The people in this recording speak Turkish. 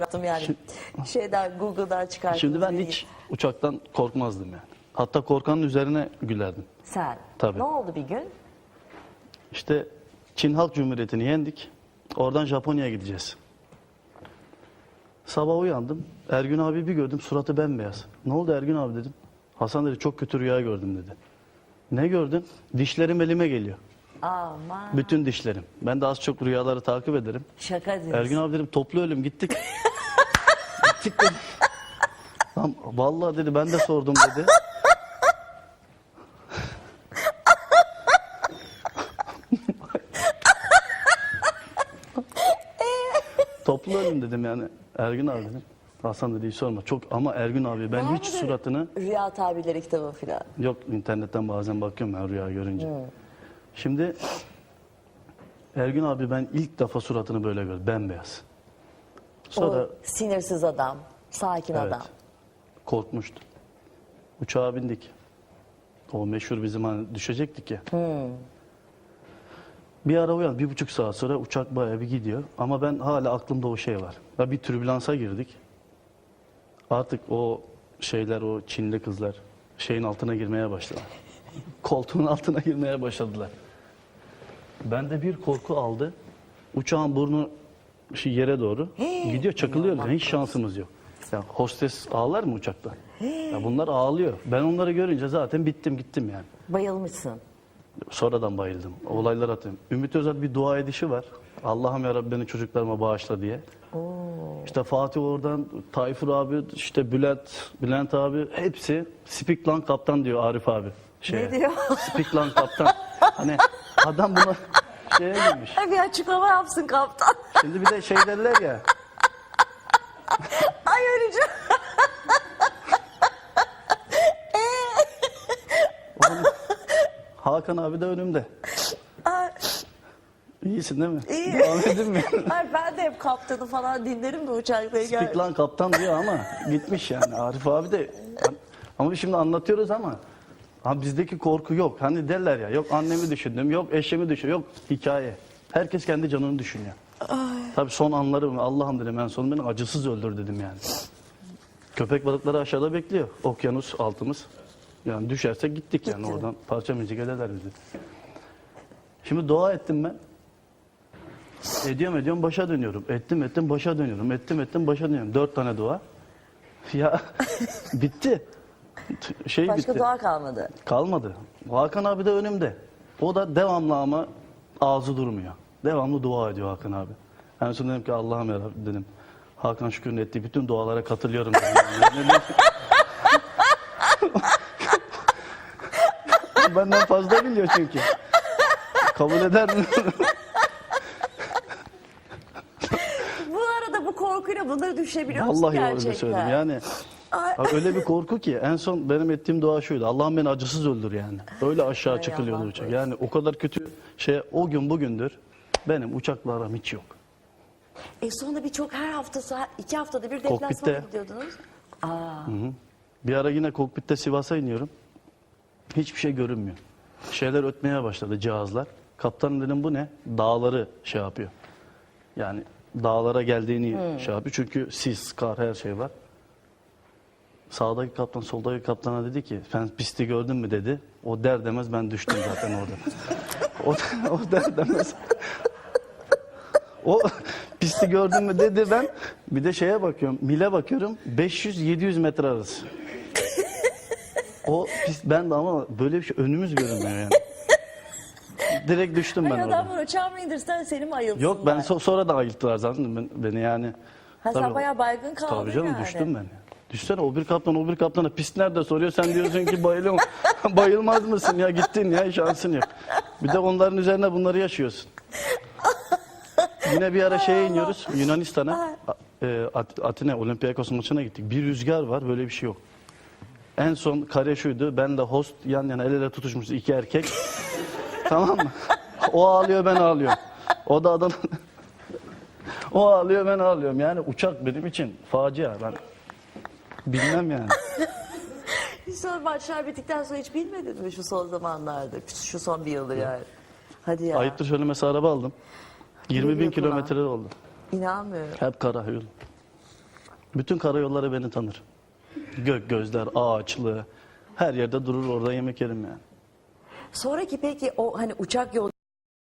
Yaptım yani. Şeyden Google'dan çıkarttım. Şimdi ben hiç uçaktan korkmazdım yani. Hatta korkanın üzerine gülerdim. Sen. Tabii. Ne oldu bir gün? İşte Çin Halk Cumhuriyeti'ni yendik. Oradan Japonya'ya gideceğiz. Sabah uyandım. Ergün abi bir gördüm suratı bembeyaz. Ne oldu Ergün abi dedim. Hasan dedi çok kötü rüya gördüm dedi. Ne gördün? Dişlerim elime geliyor. Aman. Bütün dişlerim. Ben de az çok rüyaları takip ederim. Şaka diyorsun. Ergün abi dedim toplu ölüm gittik. dedim. Lan vallahi dedi ben de sordum dedi. toplu ölüm dedim yani. Ergün abi dedim. Hasan dedi hiç sorma. Çok ama Ergün abi ben hiç suratını Rüya tabirleri kitabı filan. Yok internetten bazen bakıyorum ben rüya görünce. Şimdi Ergün abi ben ilk defa suratını böyle gördüm. Bembeyaz. Sonra O sinirsiz adam. Sakin evet, adam. korkmuştu. Uçağa bindik. O meşhur bizim hani düşecektik ya. Bir ara uyan, bir buçuk saat sonra uçak bayağı bir gidiyor. Ama ben hala aklımda o şey var. Ya bir türbülansa girdik. Artık o şeyler, o Çinli kızlar şeyin altına girmeye başladılar. Koltuğun altına girmeye başladılar. Bende bir korku aldı. Uçağın burnu şu yere doğru gidiyor, çakılıyor. Hiç şansımız yok. Ya hostes ağlar mı uçakta? Ya bunlar ağlıyor. Ben onları görünce zaten bittim gittim yani. Bayılmışsın. Sonradan bayıldım. Olaylar atıyorum. Ümit Özel bir dua edişi var. Allah'ım ya Rabbi beni çocuklarıma bağışla diye. İşte Fatih oradan, Tayfur abi, işte Bülent, Bülent abi hepsi Speak lan kaptan diyor Arif abi. Şeye. Ne diyor? Speak lan kaptan. Hani adam buna şeye girmiş. Bir açıklama yapsın kaptan. Şimdi bir de şey derler ya. Ay öleceğim. oğlum, Hakan abi de önümde. Ay, İyisin değil mi? İyi. Devam edeyim mi? Ay ben de hep kaptanı falan dinlerim de Speak gel. lan kaptan diyor ama gitmiş yani. Arif abi de ama şimdi anlatıyoruz ama ha bizdeki korku yok. Hani derler ya yok annemi düşündüm, yok eşimi düşündüm, yok hikaye. Herkes kendi canını düşünüyor. Tabii son anlarım Allah'ım dedim en son beni acısız öldür dedim yani. Köpek balıkları aşağıda bekliyor. Okyanus altımız. Yani düşersek gittik yani Gitti. oradan parça müzik ederler bizi. Şimdi dua ettim ben. Ediyorum ediyorum başa dönüyorum. Ettim ettim başa dönüyorum. Ettim ettim başa dönüyorum. Dört tane dua. Ya bitti. Şey Başka bitti. dua kalmadı. Kalmadı. Hakan abi de önümde. O da devamlı ama ağzı durmuyor. Devamlı dua ediyor Hakan abi. En son dedim ki Allah'ım ya Rabbi dedim. Hakan Şükür'ün ettiği bütün dualara katılıyorum Benden fazla biliyor çünkü. Kabul eder mi? Bu arada bu korkuyla bunları düşünebiliyor musun Vallahi gerçekten? öyle söyledim. Yani Ha, öyle bir korku ki en son benim ettiğim dua şuydu. Allah'ım beni acısız öldür yani. Öyle aşağı çıkılıyordu uçak. Yani o kadar kötü şey o gün bugündür benim uçakla aram hiç yok. E sonra birçok her hafta iki haftada bir Kokpitte. deplasmana gidiyordunuz. Aa, Bir ara yine kokpitte Sivas'a iniyorum. Hiçbir şey görünmüyor. Şeyler ötmeye başladı cihazlar. Kaptan dedim bu ne? Dağları şey yapıyor. Yani dağlara geldiğini şey yapıyor. Çünkü sis, kar her şey var. Sağdaki kaptan soldaki kaptana dedi ki sen pisti gördün mü dedi. O der demez ben düştüm zaten orada. o, o der demez. O pisti gördün mü dedi ben. Bir de şeye bakıyorum. Mile bakıyorum. 500-700 metre arası. O pist ben de ama böyle bir şey önümüz görünmüyor yani. Direkt düştüm ben Hayır orada. adamlar uçağı mı indirsen seni mi ayılsınlar? Yok ben so- sonra da ayılttılar zaten ben- beni yani. Ha, sen Tabii. bayağı baygın kaldın Tabii canım yani. düştüm ben. Düşsene o bir kaptan o bir kaptana pist nerede soruyor sen diyorsun ki bayılıyorum. Bayılmaz mısın ya gittin ya şansın yok. Bir de onların üzerine bunları yaşıyorsun. Yine bir ara şeye iniyoruz Yunanistan'a. E, At- Atina Olympiakos maçına gittik. Bir rüzgar var böyle bir şey yok. En son kare şuydu. Ben de host yan yana el ele tutuşmuşuz iki erkek. tamam mı? O ağlıyor ben ağlıyorum. O da adam o ağlıyor ben ağlıyorum. Yani uçak benim için facia. Ben bilmem yani. Sonra maçlar bittikten sonra hiç bilmedin mi şu son zamanlarda? Şu son bir yıldır yani. Hadi ya. Ayıptır söylemesi araba aldım. 20 bin kulağa? kilometre oldu. İnanmıyorum. Hep kara yol. Bütün karayolları beni tanır. Gök gözler, ağaçlı. Her yerde durur orada yemek yerim yani. Sonraki peki o hani uçak yol